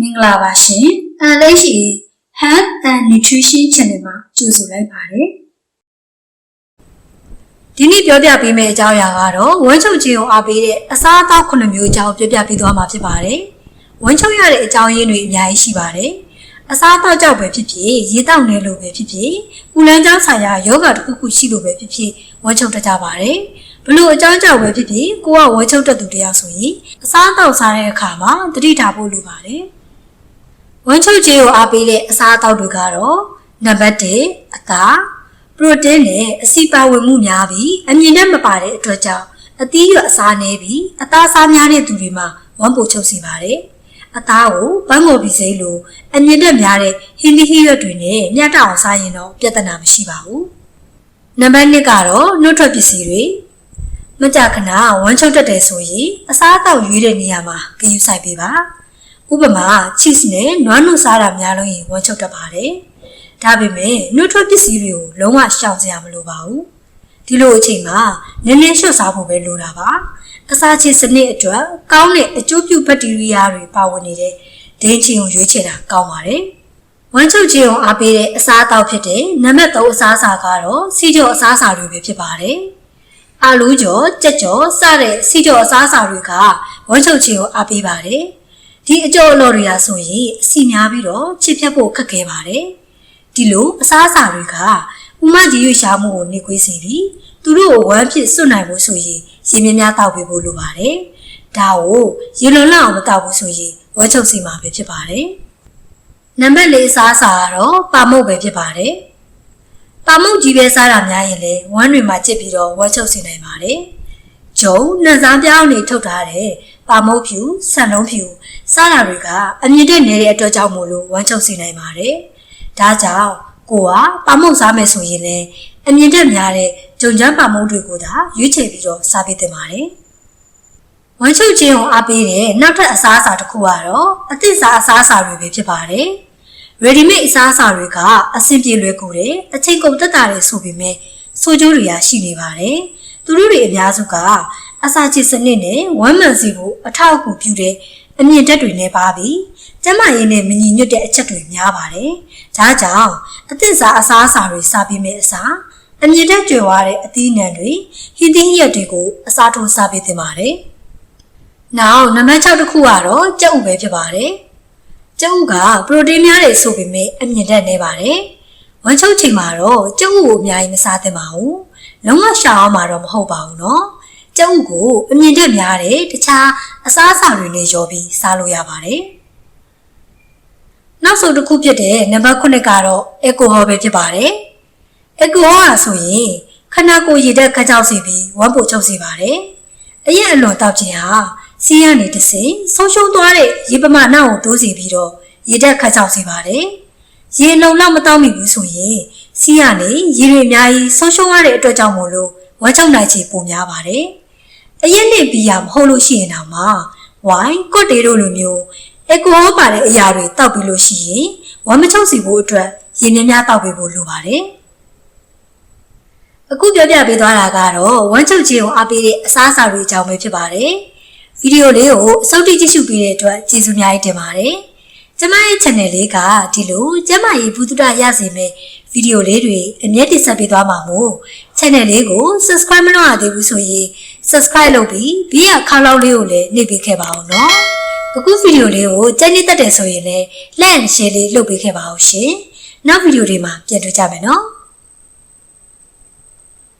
မင်္ဂလာပါရှင်။အန်လေးရှိ Health and Nutrition Channel မှာကြိုဆိုလိုက်ပါတယ်။ဒီနေ့ပြောပြပေးမယ့်အကြောင်းအရာကတော့ဝမ်းချုပ်ခြင်းကိုအားပေးတဲ့အစားအသောက်9မျိုးအကြောင်းပြောပြပေးသွားမှာဖြစ်ပါတယ်။ဝမ်းချုပ်ရတဲ့အကြောင်းရင်းတွေအများကြီးရှိပါတယ်။အစားအသောက်ကြောင့်ပဲဖြစ်ဖြစ်ရေတောက်နေလို့ပဲဖြစ်ဖြစ်ပူလန်းကြောင်းဆိုင်ရာယောဂတစ်ခုခုရှိလို့ပဲဖြစ်ဖြစ်ဝမ်းချုပ်တတ်ကြပါတယ်။ဘလို့အကြောင်းကြောင့်ပဲဖြစ်ဖြစ်ကိုကဝမ်းချုပ်တတ်သူတယောက်ဆိုရင်အစားအသောက်စားတဲ့အခါမှာတတိထားဖို့လိုပါတယ်။ ဝမ်းချုပ်ခြင်းကိုအားပေးတဲ့အစားအသောက်တွေကတော့နံပါတ်1အသားပရိုတင်းနဲ့အဆီပါဝင်မှုများပြီးအမြင်နဲ့မပါတဲ့အတွက်ကြောင့်အသီးရွက်အစားနည်းပြီးအသားစားများတဲ့သူတွေမှာဝမ်းပိုချုပ်စေပါတယ်။အသားကိုဘန်းငိုပြီးစိလိုအမြင်နဲ့များတဲ့ဟင်းသီးဟင်းရွက်တွေနဲ့မျှတအောင်စားရင်တော့ပြဿနာမရှိပါဘူး။နံပါတ်2ကတော့နှုတ်ထွက်ပစ္စည်းတွေမကြခဏဝမ်းချုပ်တတ်တယ်ဆိုရင်အစားအသောက်ရွေးတဲ့နေရာမှာဂရုစိုက်ပေးပါ။ ဥပမာ cheese နဲ့နွားနုစားတာများလို့ရင်ဝမ်းချုပ်တတ်ပါတယ်။ဒါပေမဲ့နှုတ်ထွက်ပစ္စည်းတွေကိုလုံးဝရှောင်စရာမလိုပါဘူး။ဒီလိုအချိန်မှာနည်းနည်းလျှော့စားဖို့ပဲလိုတာပါ။အစာချေစနစ်အတွက်ကောင်းတဲ့အကျိုးပြုဘက်တီးရီးယားတွေပါဝင်နေတဲ့ဒိန်းချင်ကိုရွေးချယ်တာကောင်းပါတယ်။ဝမ်းချုပ်ခြင်းကိုအားပေးတဲ့အစားအသောက်ဖြစ်တဲ့နံပါတ်3အစားအစာကတော့စီကြောအစားအစာတွေပဲဖြစ်ပါတယ်။အာလူးကြော်ကြက်ကြော်စတဲ့စီကြောအစားအစာတွေကဝမ်းချုပ်ခြင်းကိုအားပေးပါတယ်။ ဒီအကျော်အလော်တွေကဆိုရင်အစီများပြီးတော့ချစ်ဖြတ်ဖို့ခက်ခဲပါတယ်။ဒီလိုအစားအစာတွေကဥမကြီးရွရှားမှုကိုနှိကွေးစေပြီးသူတို့ကိုဝမ်းဖြစ်စွတ်နိုင်ဖို့ဆိုရင်ရေမြများတောက်ပေးဖို့လိုပါတယ်။ဒါကိုရေလွန်လောက်အောင်မတောက်ဘူးဆိုရင်ဝမ်းချုပ်စီမှာပဲဖြစ်ပါတယ်။နံပါတ်၄အစားအစာကတော့ပါမုတ်ပဲဖြစ်ပါတယ်။ပါမုတ်ကြီးပဲစားတာများရင်လည်းဝမ်းတွေမှာကျစ်ပြီးတော့ဝမ်းချုပ်စီနိုင်ပါတယ်။ဂျုံနှံစားပြောင်းနေထုတ်ထားတဲ့ ပါမုတ်ဖြူဆန်လုံးဖြူစားတာတွေကအမြင့်တဲ့နေတဲ့အတွက်ကြောင့်မို့လို့ဝမ်းချုပ်စေနိုင်ပါတယ်။ဒါကြောင့်ကိုကပါမုတ်စားမယ်ဆိုရင်လည်းအမြင့်တဲ့များတဲ့ဂျုံချမ်းပါမုတ်တွေကိုသာရွေးချယ်ပြီးတော့စားပေးသင့်ပါတယ်။ဝမ်းချုပ်ခြင်းကိုအားပေးတဲ့နောက်ထပ်အစားအစာတစ်ခုကတော့အသစ်စားအစားအစာတွေပဲဖြစ်ပါတယ်။ ready made အစားအစာတွေကအဆင်ပြေလွယ်ကူတယ်အချိန်ကုန်သက်သာတယ်ဆိုပေမဲ့ဆိုးကျိုးတွေကရှိနေပါတယ်။သူတို့တွေအများစုက အစာချေစနစ်နဲ့ဝမ်းမှန်စီဖို့အထောက်အကူပြုတဲ့အမြင့်တက်တွေနဲ့ပါပြီးကျန်းမာရေးနဲ့မညီညွတ်တဲ့အချက်တွေများပါတယ်။ဒါကြောင့်အသစ်စားအစားအစာတွေစားပြီးမဲ့အစားအမြင့်တက်ကြွယ်ဝတဲ့အသီးနှံတွေဟင်းသီးရက်တွေကိုအစားထိုးစားပေးသင့်ပါတယ်။နောက်နံပါတ်6တစ်ခုကတော့ကြက်ဥပဲဖြစ်ပါတယ်။ကြက်ဥကပရိုတင်းများတယ်ဆိုပေမဲ့အမြင့်တက်နေပါတယ်။ဝမ်းချုပ်ချိန်မှာတော့ကြက်ဥကိုအများကြီးမစားသင့်ပါဘူး။လုံးဝရှောင်အောင်မှာတော့မဟုတ်ပါဘူးနော်။ ကြက်ဥကိုအမြင့်တက်များတဲ့တခြားအစားအစာတွေနဲ့ရောပြီးစားလို့ရပါတယ်။နောက်ဆုံးတစ်ခုဖြစ်တဲ့နံပါတ်9ကတော့အက်ကိုဟောပဲဖြစ်ပါတယ်။အက်ကိုဟောဟာဆိုရင်ခန္ဓာကိုယ်ရည်တဲ့ခကြောက်စီပြီးဝမ်းပိုချုပ်စေပါတယ်။အရက်အလွန်တောက်ခြင်းဟာစီးရနေတစဉ်ဆုံးရှုံးသွားတဲ့ရေပမာဏကိုတိုးစီပြီးတော့ရည်တဲ့ခကြောက်စေပါတယ်။ရေလုံလောက်မတောက်မိဘူးဆိုရင်စီးရနေရေတွေအများကြီးဆုံးရှုံးရတဲ့အတွက်ကြောင့်မို့လို့ဝမ်းချုပ်နိုင်ခြေပိုများပါတယ်။ အရက်နဲ့ဘီယာမဟုတ်လို့ရှိရင်တော့မှဝိုင်းကွတ်တေတို့လိုမျိုးအက်ကိုဟောပါတဲ့အရာတွေတောက်ပြီးလို့ရှိရင်ဝမ်းမချုပ်စီဖို့အတွက်ရေများများတောက်ပေးဖို့လိုပါတယ်။အခုပြောပြပေးသွားတာကတော့ဝမ်းချုပ်ခြင်းကိုအားပေးတဲ့အစားအစာတွေအကြောင်းပဲဖြစ်ပါတယ်။ဗီဒီယိုလေးကိုအဆုံးထိကြည့်ရှုပေးတဲ့အတွက်ကျေးဇူးများတင်ပါတယ်။ကျမရဲ့ channel လေးကဒီလိုကျမရဲ့ဘူးတုဒရစေမယ့်ဗီဒီယိုလေးတွေအမြဲတင်ဆက်ပေးသွားမှာမို့ channel လေးကို subscribe မလုပ်ရသေးဘူးဆိုရင် subscribe လုပ်ပြီးဘေးကခေါင်းလောက်လေးကိုလည်းနှိပ်ပေးခဲ့ပါအောင်နော်။အခုဗီဒီယိုလေးကိုကြိုက်နေတတ်တယ်ဆိုရင်လည်း like and share လေးလုပ်ပေးခဲ့ပါအောင်ရှင်။နောက်ဗီဒီယိုတွေမှာပြန်တွေ့ကြမယ်နော်။